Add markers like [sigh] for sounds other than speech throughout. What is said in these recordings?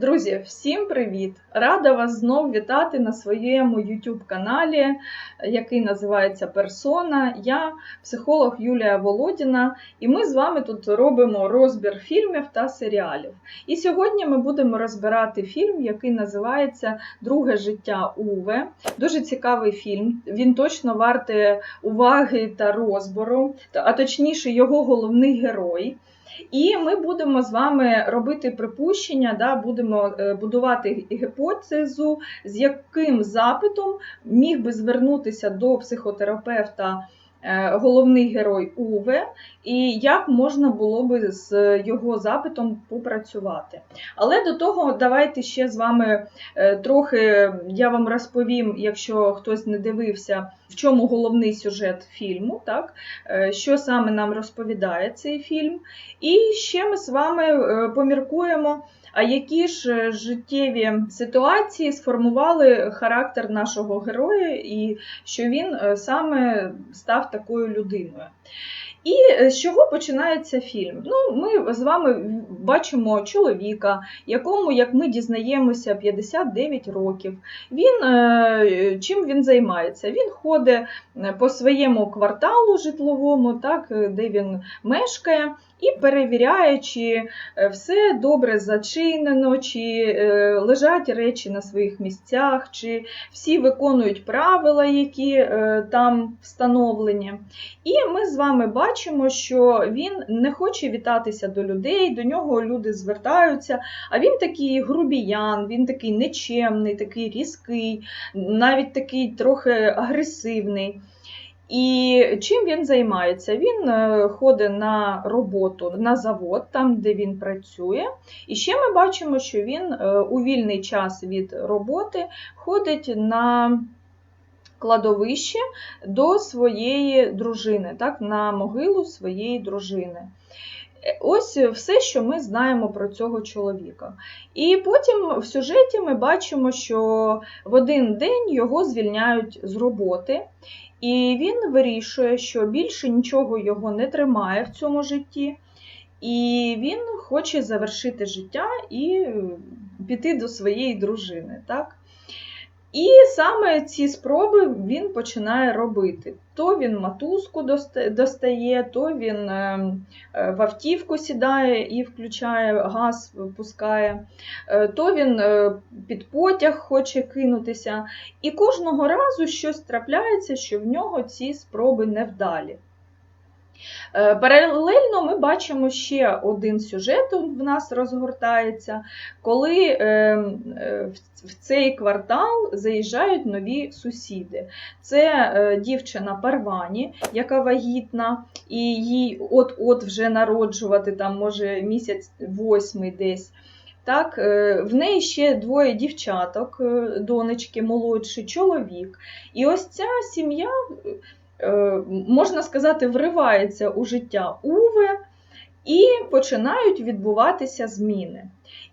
Друзі, всім привіт! Рада вас знов вітати на своєму YouTube каналі, який називається Персона. Я психолог Юлія Володіна, і ми з вами тут робимо розбір фільмів та серіалів. І сьогодні ми будемо розбирати фільм, який називається Друге життя Уве. Дуже цікавий фільм. Він точно вартий уваги та розбору, а точніше, його головний герой. І ми будемо з вами робити припущення, да, будемо е, будувати гіпотезу, з яким запитом міг би звернутися до психотерапевта головний герой Уве, і як можна було би з його запитом попрацювати. Але до того давайте ще з вами е, трохи я вам розповім, якщо хтось не дивився, в чому головний сюжет фільму, так? що саме нам розповідає цей фільм. І ще ми з вами е, поміркуємо, а які ж е, життєві ситуації сформували характер нашого героя, і що він е, саме став такою людиною. І з чого починається фільм? Ну, Ми з вами бачимо чоловіка, якому, як ми дізнаємося, 59 років. Він, Чим він займається? Він ходить по своєму кварталу житловому, так, де він мешкає і перевіряє, чи е, все добре зачинено, чи е, лежать речі на своїх місцях, чи всі виконують правила, які е, там встановлені. І ми з вами бачимо, що він не хоче вітатися до людей, до нього люди звертаються, а він такий грубіян, він такий нечемний, такий різкий, навіть такий трохи агресивний. І чим він займається? Він е, ходить на роботу на завод, там, де він працює. І ще ми бачимо, що він е, у вільний час від роботи ходить на кладовище до своєї дружини, так, на могилу своєї дружини. Ось все, що ми знаємо про цього чоловіка. І потім в сюжеті ми бачимо, що в один день його звільняють з роботи. І він вирішує, що більше нічого його не тримає в цьому житті, і він хоче завершити життя і піти до своєї дружини. Так? І саме ці спроби він починає робити. То він матузку достає, то він е, е, в автівку сідає і включає, газ пускає, е, то він під потяг хоче кинутися. І кожного разу щось трапляється, що в нього ці спроби невдалі. Е, паралельно ми бачимо ще один сюжет в нас розгортається, коли е, е, в цей квартал заїжджають нові сусіди. Це дівчина Парвані, яка вагітна, і їй от-от вже народжувати, там, може, місяць восьмий десь. Так, В неї ще двоє дівчаток, донечки молодший, чоловік. І ось ця сім'я можна сказати, вривається у життя Уве і починають відбуватися зміни.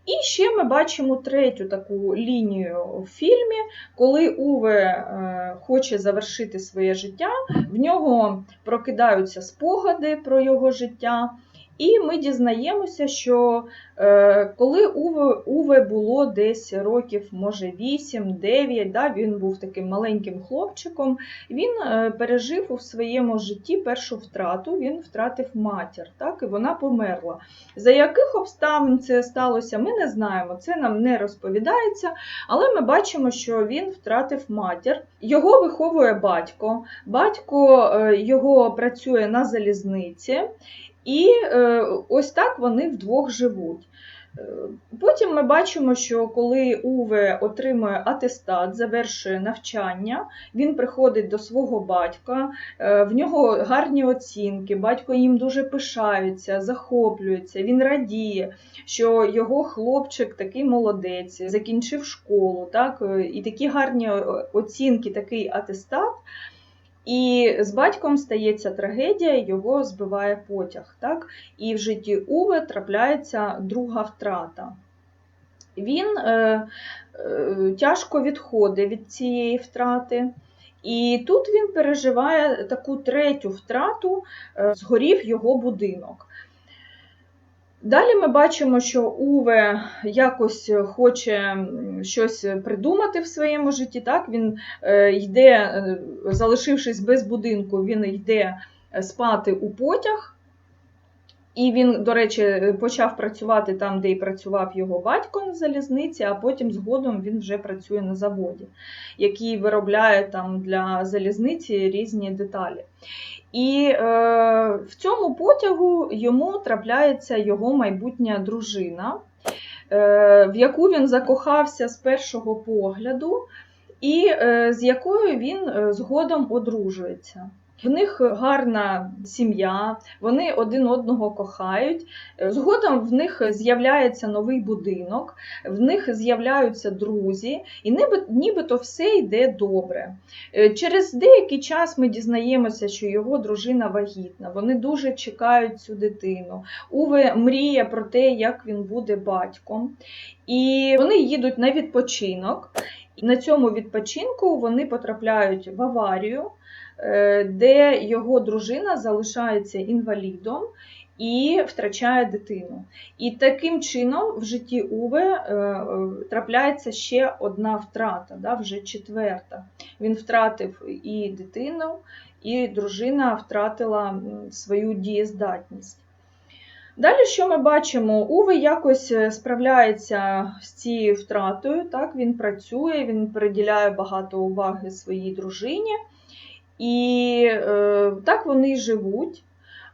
І ще ми бачимо третю таку лінію в фільмі, коли Уве е, хоче завершити своє життя, в нього прокидаються спогади про його життя. І ми дізнаємося, що е, коли Уве, Уве було десь років, може 8-9, да, він був таким маленьким хлопчиком, він е, пережив у своєму житті першу втрату, він втратив матір, так, і вона померла. За яких обставин це сталося, ми не знаємо, це нам не розповідається, але ми бачимо, що він втратив матір. Його виховує батько, батько е, його працює на залізниці. І е, ось так вони вдвох живуть. Е, потім ми бачимо, що коли Уве отримує атестат, завершує навчання, він приходить до свого батька, е, в нього гарні оцінки, батько їм дуже пишається, захоплюється, він радіє, що його хлопчик такий молодець, закінчив школу, так, і такі гарні оцінки, такий атестат. І з батьком стається трагедія, його збиває потяг. Так? І в житті Уве трапляється друга втрата. Він е, е, тяжко відходить від цієї втрати. І тут він переживає таку третю втрату, е, згорів його будинок. Далі ми бачимо, що Уве якось хоче щось придумати в своєму житті. Так? Він е, йде, е, залишившись без будинку, він йде е, спати у потяг. І він, до речі, почав працювати там, де і працював його батько на залізниці, а потім згодом він вже працює на заводі, який виробляє там для залізниці різні деталі. І е, в цьому потягу йому трапляється його майбутня дружина, е, в яку він закохався з першого погляду, і е, з якою він е, згодом одружується. В них гарна сім'я, вони один одного кохають. Згодом в них з'являється новий будинок, в них з'являються друзі, і нібито все йде добре. Е, Через деякий час ми дізнаємося, що його дружина вагітна. Вони дуже чекають цю дитину. Уве мріє про те, як він буде батьком. І вони їдуть на відпочинок. На цьому відпочинку вони потрапляють в аварію, де його дружина залишається інвалідом і втрачає дитину. І таким чином в житті Уве е, е, трапляється ще одна втрата, да, вже четверта. Він втратив і дитину, і дружина втратила свою дієздатність. Далі, що ми бачимо? Уве якось е, справляється з цією втратою. Так? Він працює, він приділяє багато уваги своїй дружині. І е, так вони живуть.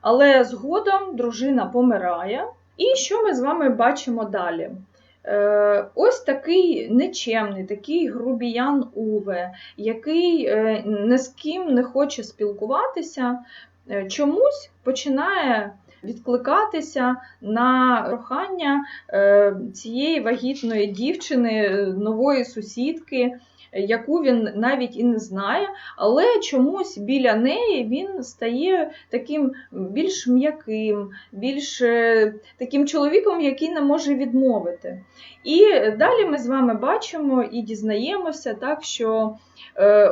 Але згодом дружина помирає. І що ми з вами бачимо далі? Е, ось такий нечемний, такий грубіян Уве, який е, ні з ким не хоче спілкуватися, е, чомусь починає відкликатися на прохання е, цієї вагітної дівчини, е, нової сусідки, яку він навіть і не знає, але чомусь біля неї він стає таким більш м'яким, більш е, таким чоловіком, який не може відмовити. І далі ми з вами бачимо і дізнаємося, так, що е,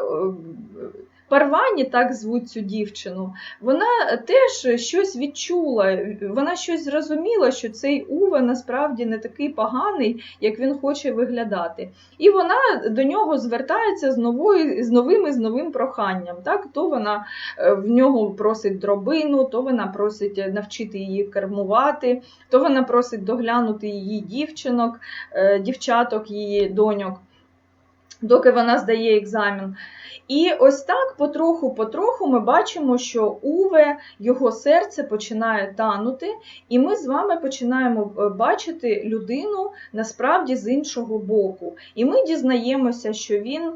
Парвані, так звуть цю дівчину, вона теж щось відчула, вона щось зрозуміла, що цей Уве насправді не такий поганий, як він хоче виглядати. І вона до нього звертається з новою, з новим і з новим проханням. Так? То вона е, в нього просить дробину, то вона просить навчити її кермувати, то вона просить доглянути її дівчинок, е, дівчаток, її доньок, доки вона здає екзамен. І ось так потроху-потроху ми бачимо, що Уве, його серце починає танути, і ми з вами починаємо е, бачити людину насправді з іншого боку. І ми дізнаємося, що він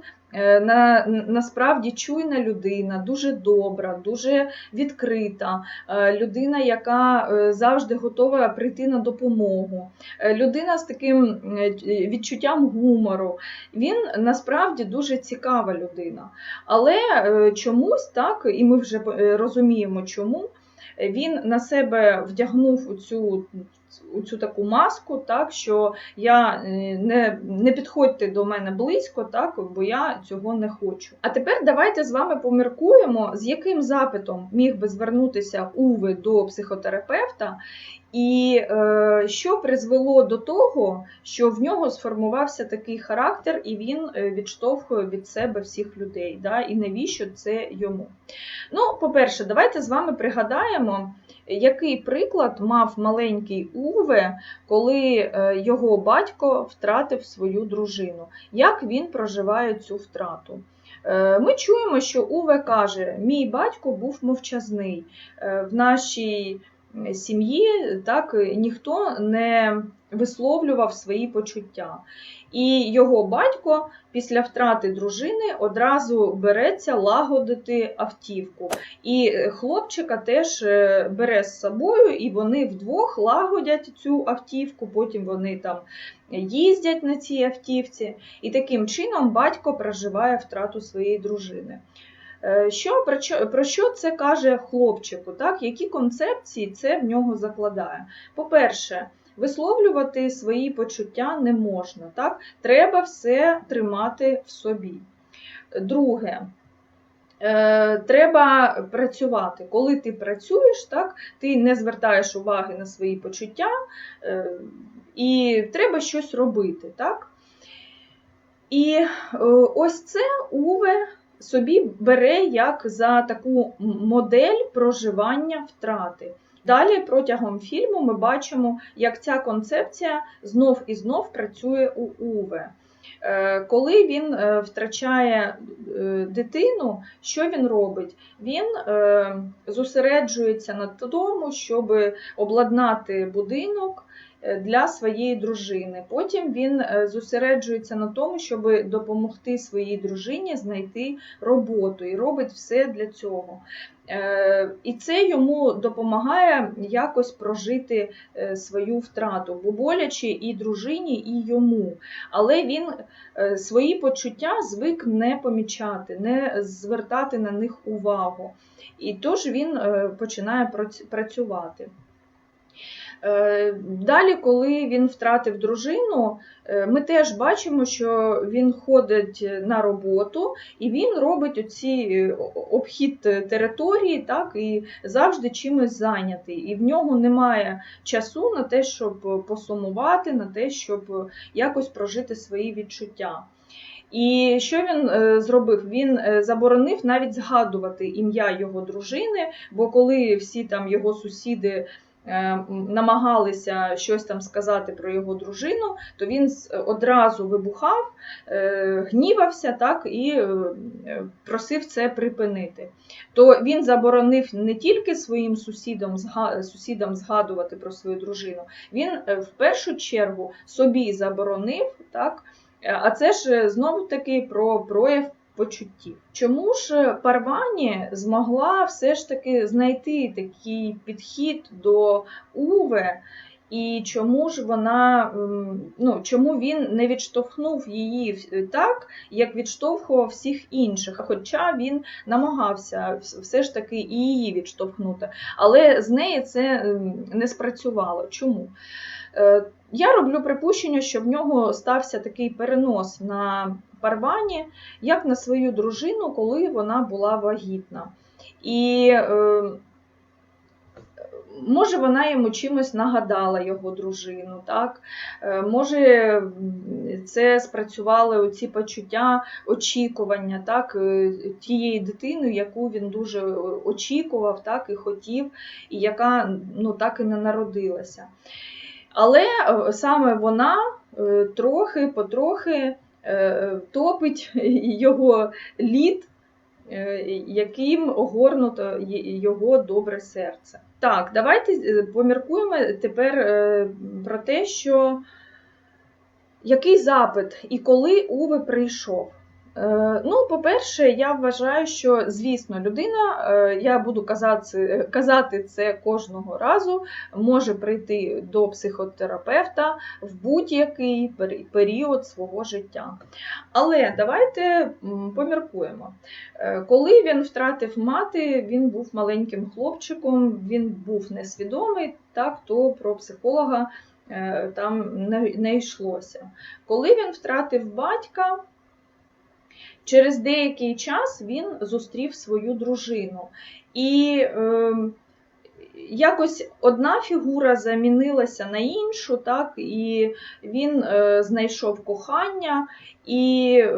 на, насправді чуйна людина, дуже добра, дуже відкрита, е, людина, яка е, завжди готова прийти на допомогу, е, людина з таким е, відчуттям гумору. Він насправді дуже цікава людина. Але е, чомусь так, і ми вже е, розуміємо, чому він на себе вдягнув цю. У цю таку маску, так що я е, не, не підходьте до мене близько, так бо я цього не хочу. А тепер давайте з вами поміркуємо, з яким запитом міг би звернутися Уви до психотерапевта, і е, що призвело до того, що в нього сформувався такий характер, і він е, відштовхує від себе всіх людей. Да? І навіщо це йому? Ну, по-перше, давайте з вами пригадаємо, який приклад мав маленький Уве, коли е, його батько втратив свою дружину, як він проживає цю втрату. Е, Ми чуємо, що Уве каже: мій батько був мовчазний. Е, В нашій сім'ї так ніхто не висловлював свої почуття. І його батько після втрати дружини одразу береться лагодити автівку. І хлопчика теж е, бере з собою, і вони вдвох лагодять цю автівку, потім вони там їздять на цій автівці. І таким чином батько проживає втрату своєї дружини. Е, Що, про, що, про що це каже хлопчику? Так? Які концепції це в нього закладає? По-перше, висловлювати свої почуття не можна. Так? Треба все тримати в собі. Друге, е, треба працювати. Коли ти працюєш, так, ти не звертаєш уваги на свої почуття, е, і треба щось робити. Так? І е, ось це Уве собі бере як за таку модель проживання втрати. Далі протягом фільму ми бачимо, як ця концепція знов і знов працює у Уве. Е, Коли він е, втрачає е, дитину, що він робить? Він зосереджується на тому, щоб обладнати будинок для своєї дружини. Потім він е, зосереджується на тому, щоб допомогти своїй дружині знайти роботу і робить все для цього. Е, І це йому допомагає якось прожити е, свою втрату, бо боляче і дружині, і йому. Але він е, свої почуття звик не помічати, не звертати на них увагу. І тож він е, починає працювати. Е, Далі, коли він втратив дружину, е, ми теж бачимо, що він ходить на роботу і він робить оці е, обхід території, так, і завжди чимось зайнятий. І в нього немає часу на те, щоб посумувати, на те, щоб якось прожити свої відчуття. І що він зробив? Він заборонив навіть згадувати ім'я його дружини, бо коли всі там його сусіди намагалися щось там сказати про його дружину, то він одразу вибухав, е, гнівався так, і е, просив це припинити. То він заборонив не тільки своїм сусідам, сусідам згадувати про свою дружину, він е, в першу чергу собі заборонив, так, Е, а це ж знову таки про прояв почуттів. Чому ж Парвані змогла все ж таки знайти такий підхід до Уве, і чому ж вона, ну, чому він не відштовхнув її так, як відштовхував всіх інших? Хоча він намагався все ж таки і її відштовхнути. Але з неї це не спрацювало. Чому? Я роблю припущення, що в нього стався такий перенос на Парвані, як на свою дружину, коли вона була вагітна. І е, може вона йому чимось нагадала його дружину, так? Е, може це спрацювали оці почуття очікування так? е, тієї дитини, яку він дуже очікував так? і хотів, і яка ну, так і не народилася. Але е, саме вона е, трохи потрохи е, топить [laughs] його лід, яким огорнуто його добре серце. Так, давайте поміркуємо тепер про те, що який запит і коли Уве прийшов. Е, Ну, по-перше, я вважаю, що, звісно, людина, е, я буду казати, казати це кожного разу, може прийти до психотерапевта в будь-який період свого життя. Але давайте поміркуємо. Е, Коли він втратив мати, він був маленьким хлопчиком, він був несвідомий, так, то про психолога там не йшлося. Коли він втратив батька, через деякий час він зустрів свою дружину. І е, якось одна фігура замінилася на іншу, так, і він е, знайшов кохання, і е,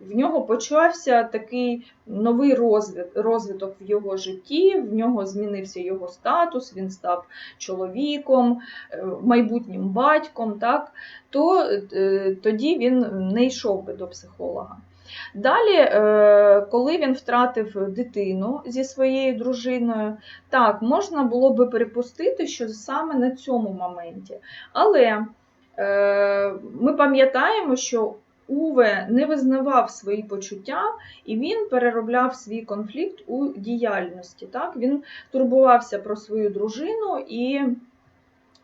в нього почався такий новий розвит, розвиток в його житті, в нього змінився його статус, він став чоловіком, е, майбутнім батьком, так, то е, тоді він не йшов би до психолога. Далі, е, коли він втратив дитину зі своєю дружиною, так, можна було би припустити, що саме на цьому моменті. Але е, ми пам'ятаємо, що Уве не визнавав свої почуття і він переробляв свій конфлікт у діяльності. Так? Він турбувався про свою дружину і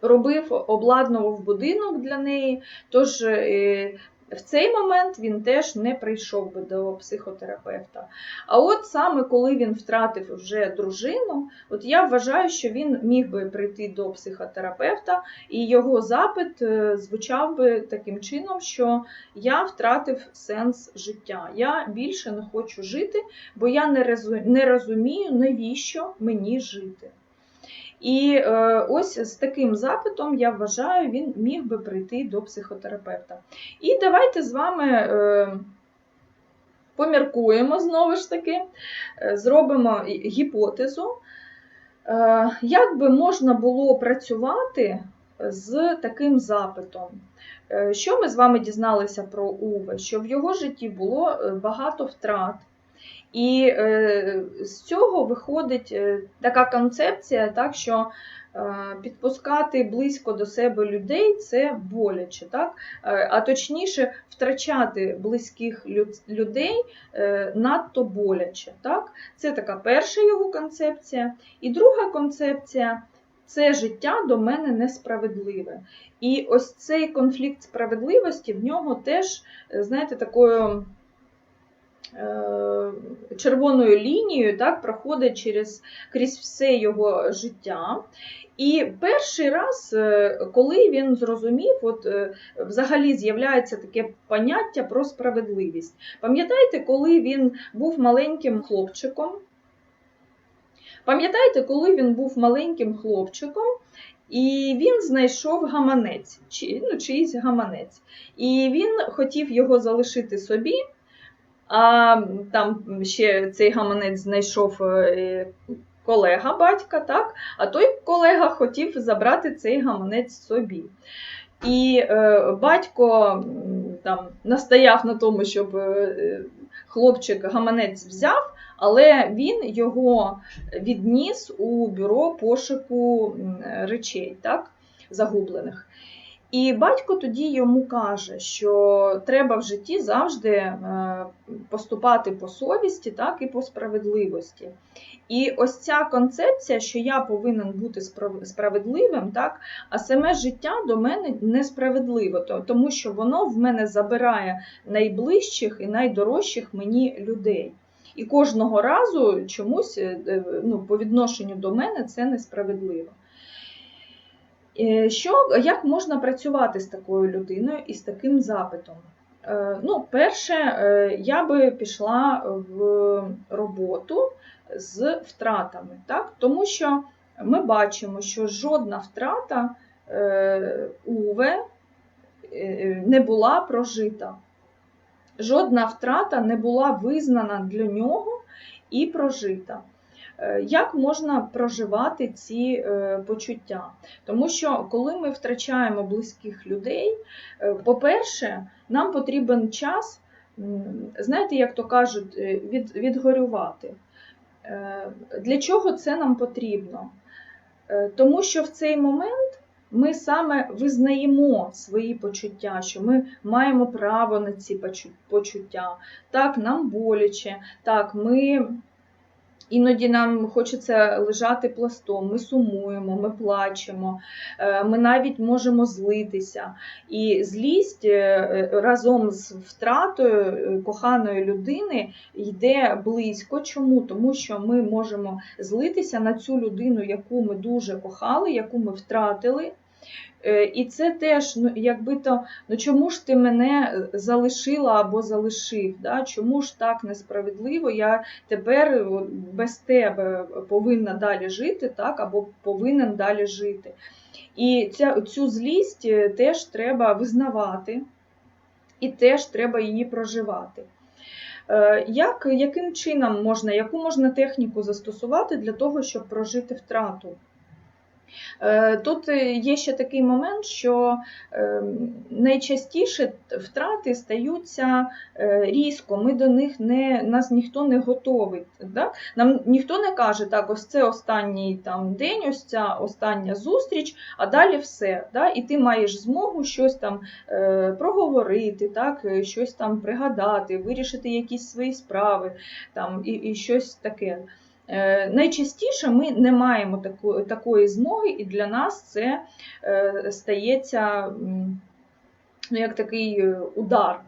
робив, обладнував будинок для неї. Тож е, в цей момент він теж не прийшов би до психотерапевта. А от саме коли він втратив вже дружину, от я вважаю, що він міг би прийти до психотерапевта, і його запит е, звучав би таким чином, що я втратив сенс життя. Я більше не хочу жити, бо я не розумію, навіщо мені жити. І е, ось з таким запитом, я вважаю, він міг би прийти до психотерапевта. І давайте з вами е, поміркуємо знову ж таки, е, зробимо гіпотезу, як би можна було працювати з таким запитом. Що ми з вами дізналися про Уве? Що в його житті було багато втрат. І е, з цього виходить е, така концепція, так, що е, підпускати близько до себе людей це боляче, так? а точніше, втрачати близьких людей надто боляче. Так? Це така перша його концепція. І друга концепція це життя до мене несправедливе. І ось цей конфлікт справедливості в нього теж, знаєте, такою. Е, червоною лінією так, проходить через, крізь все його життя. І перший раз, е, коли він зрозумів, от е, взагалі з'являється таке поняття про справедливість. Пам'ятаєте, коли він був маленьким хлопчиком? Пам'ятаєте, коли він був маленьким хлопчиком, і він знайшов гаманець, чи, ну, чиїсь гаманець. І він хотів його залишити собі. А там ще цей гаманець знайшов е, колега батька, так? а той колега хотів забрати цей гаманець собі. І е, батько там настояв на тому, щоб е, хлопчик гаманець взяв, але він його відніс у бюро пошуку речей, так, загублених. І батько тоді йому каже, що треба в житті завжди е, поступати по совісті, так і по справедливості. І ось ця концепція, що я повинен бути справедливим, так, а саме життя до мене несправедливо, тому що воно в мене забирає найближчих і найдорожчих мені людей. І кожного разу чомусь е, е, ну, по відношенню до мене це несправедливо. Е, що, Як можна працювати з такою людиною і з таким запитом? Е, ну, Перше, е, я би пішла в роботу з втратами, так? тому що ми бачимо, що жодна втрата Уве не була прожита. Жодна втрата не була визнана для нього і прожита. Е, як можна проживати ці е, почуття? Тому що коли ми втрачаємо близьких людей, е, по-перше, нам потрібен час, знаєте, як то кажуть, від, відгорювати. Для чого це нам потрібно? Тому що в цей момент ми саме визнаємо свої почуття, що ми маємо право на ці почуття. Так, нам боляче, так, ми Іноді нам хочеться лежати пластом, ми сумуємо, ми плачемо, е, ми навіть можемо злитися. І злість е, разом з втратою е, коханої людини йде близько. Чому? Тому що ми можемо злитися на цю людину, яку ми дуже кохали, яку ми втратили. Е, і це теж, ну якби то, ну чому ж ти мене залишила або залишив? Да? Чому ж так несправедливо? Я тепер без тебе повинна далі жити, так, або повинен далі жити. І ця, цю злість е, теж треба визнавати, і теж треба її проживати. Е, як, Яким чином можна, яку можна техніку застосувати для того, щоб прожити втрату? Е, тут е, є ще такий момент, що е, найчастіше втрати стаються різко, ми до них не, нас ніхто не готовий. Так? Нам ніхто не каже, так, ось це останній там день, ось ця остання зустріч, а далі все. Так? І ти маєш змогу щось там проговорити, так? щось там пригадати, вирішити якісь свої справи там, і, і щось таке. Е, найчастіше ми не маємо такої змоги, і для нас це е, стається ну, як такий е, удар.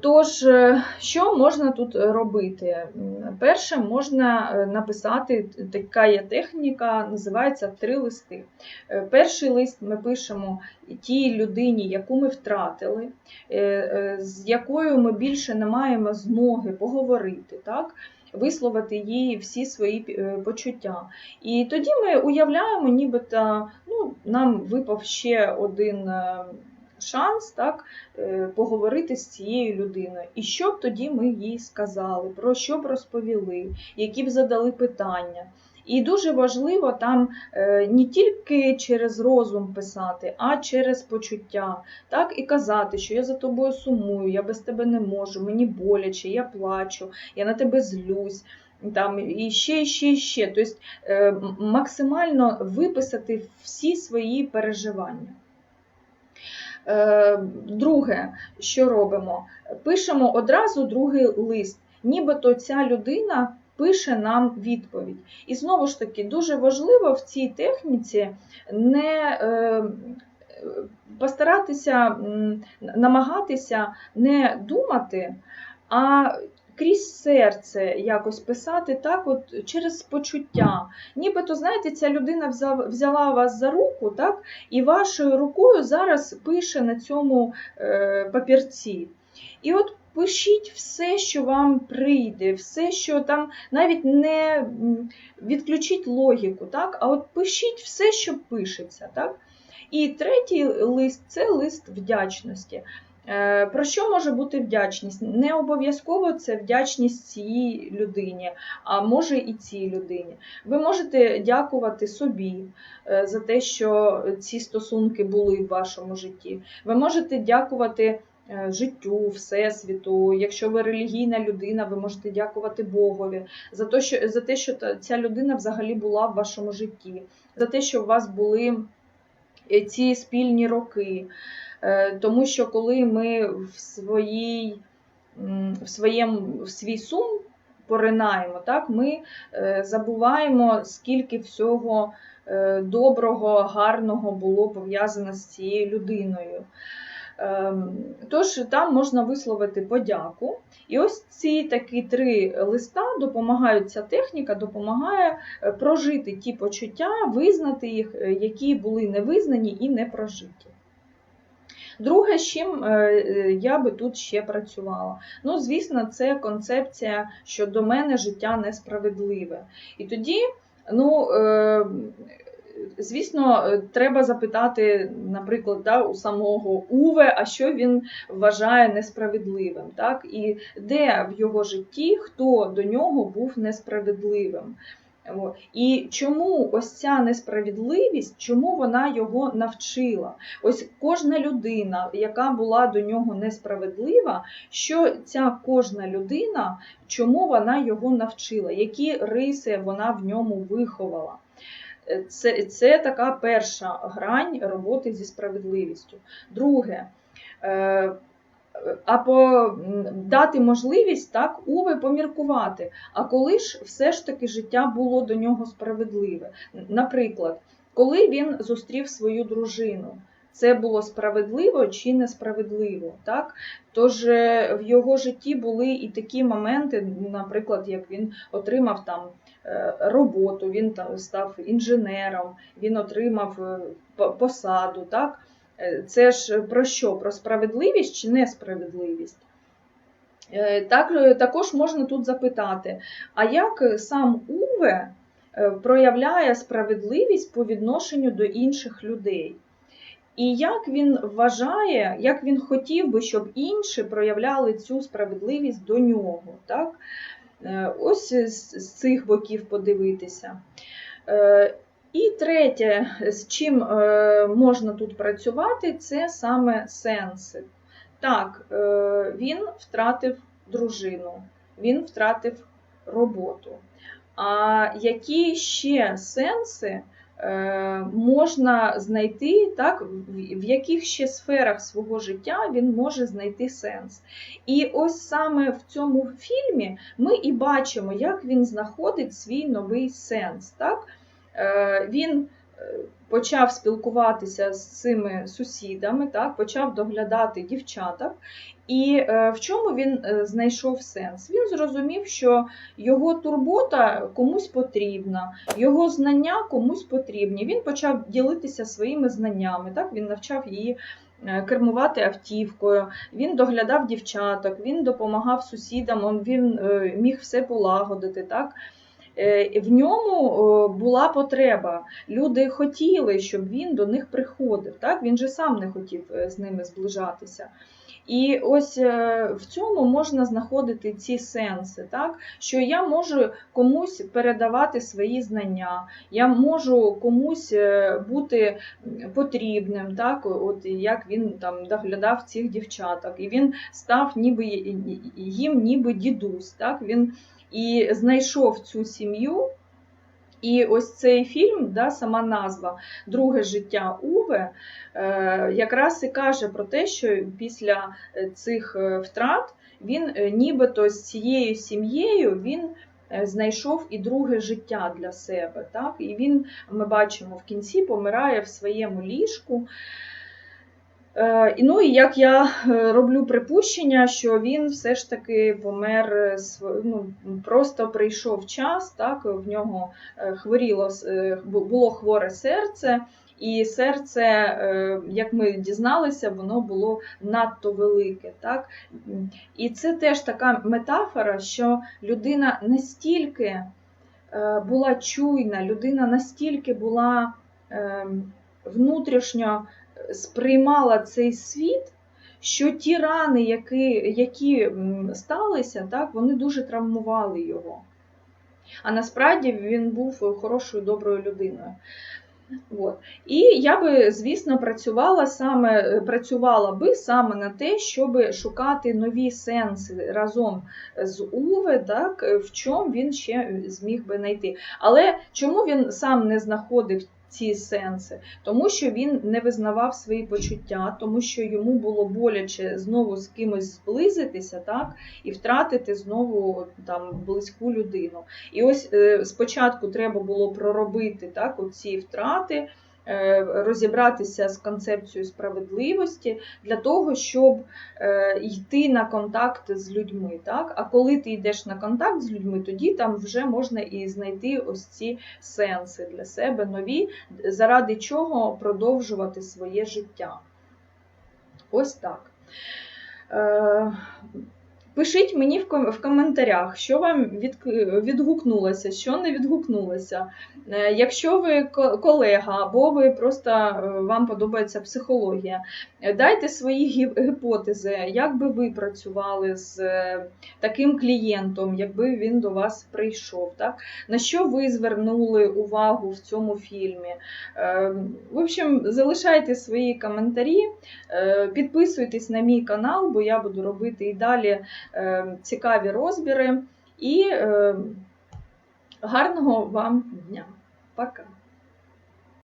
Тож, що можна тут робити? Перше, можна написати, така є техніка, називається три листи. Перший лист ми пишемо тій людині, яку ми втратили, з якою ми більше не маємо змоги поговорити, так? Висловити їй всі свої е, почуття. І тоді ми уявляємо, нібито ну, нам випав ще один е, шанс так, е, поговорити з цією людиною. І що б тоді ми їй сказали, про що б розповіли, які б задали питання. І дуже важливо там е, не тільки через розум писати, а через почуття. Так і казати, що я за тобою сумую, я без тебе не можу, мені боляче, я плачу, я на тебе злюсь. Там і ще, і ще, і ще. Тобто е, максимально виписати всі свої переживання. Е, Друге, що робимо? Пишемо одразу другий лист, нібито ця людина пише нам відповідь. І знову ж таки, дуже важливо в цій техніці не е, постаратися намагатися не думати, а крізь серце якось писати так, от через почуття. Нібито, знаєте, ця людина взяла вас за руку, так, і вашою рукою зараз пише на цьому е, папірці. І от пишіть все, що вам прийде, все, що там навіть не відключіть логіку, так, а от пишіть все, що пишеться. Так? І третій лист це лист вдячності. Е, Про що може бути вдячність? Не обов'язково це вдячність цій людині, а може і цій людині. Ви можете дякувати собі е, за те, що ці стосунки були в вашому житті. Ви можете дякувати життю, всесвіту. Якщо ви релігійна людина, ви можете дякувати Богові за те, що, за те, що ця людина взагалі була в вашому житті, за те, що у вас були е, ці спільні роки. Е, Тому що коли ми в своїй в своєму в свій сум поринаємо, так, ми е, забуваємо, скільки всього е, доброго, гарного було пов'язано з цією людиною. Ем, Тож там можна висловити подяку. І ось ці такі три листа допомагають, ця техніка допомагає е, прожити ті почуття, визнати їх, е, які були не визнані і не прожиті. Друге, з чим е, я би тут ще працювала. Ну, звісно, це концепція, що до мене життя несправедливе. І тоді, ну, е, звісно, е, треба запитати, наприклад, да, у самого Уве, а що він вважає несправедливим, так? І де в його житті хто до нього був несправедливим. І чому ось ця несправедливість, чому вона його навчила? Ось кожна людина, яка була до нього несправедлива, що ця кожна людина, чому вона його навчила, які риси вона в ньому виховала. Це, це така перша грань роботи зі справедливістю. Друге, е, або дати можливість так Уве поміркувати, а коли ж все ж таки життя було до нього справедливе. Наприклад, коли він зустрів свою дружину, це було справедливо чи несправедливо. Так? Тож е, в його житті були і такі моменти, наприклад, як він отримав там роботу, він там став інженером, він отримав е, посаду. Так? Е, Це ж про що? Про справедливість чи несправедливість? Е, Так, е, також можна тут запитати, а як сам Уве е, проявляє справедливість по відношенню до інших людей? І як він вважає, як він хотів би, щоб інші проявляли цю справедливість до нього? Так? Е, Ось з цих боків подивитися. Е, І третє, з чим е, можна тут працювати, це саме сенси. Так, він втратив дружину, він втратив роботу. А які ще сенси можна знайти, так, в- в яких ще сферах свого життя він може знайти сенс? І ось саме в цьому фільмі ми і бачимо, як він знаходить свій новий сенс. Так? Е, Він почав спілкуватися з цими сусідами, так, почав доглядати дівчаток. І е, в чому він е, знайшов сенс? Він зрозумів, що його турбота комусь потрібна, його знання комусь потрібні. Він почав ділитися своїми знаннями. Так? Він навчав її е, кермувати автівкою, він доглядав дівчаток, він допомагав сусідам, він міг все полагодити. Так? Е, В ньому е, була потреба. Люди хотіли, щоб він до них приходив. Так? Він же сам не хотів е, з ними зближатися. І ось е, в цьому можна знаходити ці сенси, так? що я можу комусь передавати свої знання, я можу комусь е, бути потрібним, так? от як він там доглядав цих дівчаток, і він став ніби їм ніби дідусь. Так? Він і знайшов цю сім'ю. І ось цей фільм, да, сама назва Друге життя Уве, е, якраз і каже про те, що після е, цих е, втрат він нібито з цією сім'єю він знайшов і друге життя для себе. Так? І він, ми бачимо, в кінці помирає в своєму ліжку. Е, ну і як я е, роблю припущення, що він все ж таки помер е, ну, просто прийшов час, так в нього хворіло було хворе серце, і серце, як ми дізналися, воно було надто велике. Так? І це теж така метафора, що людина настільки була чуйна, людина настільки була е, внутрішньо сприймала цей світ, що ті рани, які, які сталися, так, вони дуже травмували його. А насправді він був хорошою, доброю людиною. От. І я би, звісно, працювала саме працювала би саме на те, щоб шукати нові сенси разом з Уве, так, в чому він ще зміг би знайти. Але чому він сам не знаходив ці сенси? Тому що він не визнавав свої почуття, тому що йому було боляче знову з кимось зблизитися, так, і втратити знову там близьку людину. І ось е, спочатку треба було проробити так, оці втрати, розібратися з концепцією справедливості для того, щоб е, йти на контакт з людьми. Так? А коли ти йдеш на контакт з людьми, тоді там вже можна і знайти ось ці сенси для себе нові, заради чого продовжувати своє життя. Ось так. Пишіть мені в ком- в коментарях, що вам від, відгукнулося, що не відгукнулося. Е, Якщо ви ко- колега або ви просто е, вам подобається психологія, е, дайте свої гі- гіпотези, як би ви працювали з таким клієнтом, якби він до вас прийшов. Так? На що ви звернули увагу в цьому фільмі? В общем, залишайте свої коментарі, підписуйтесь на мій канал, бо я буду робити і далі цікаві розбіри. І е, гарного вам дня. Пока!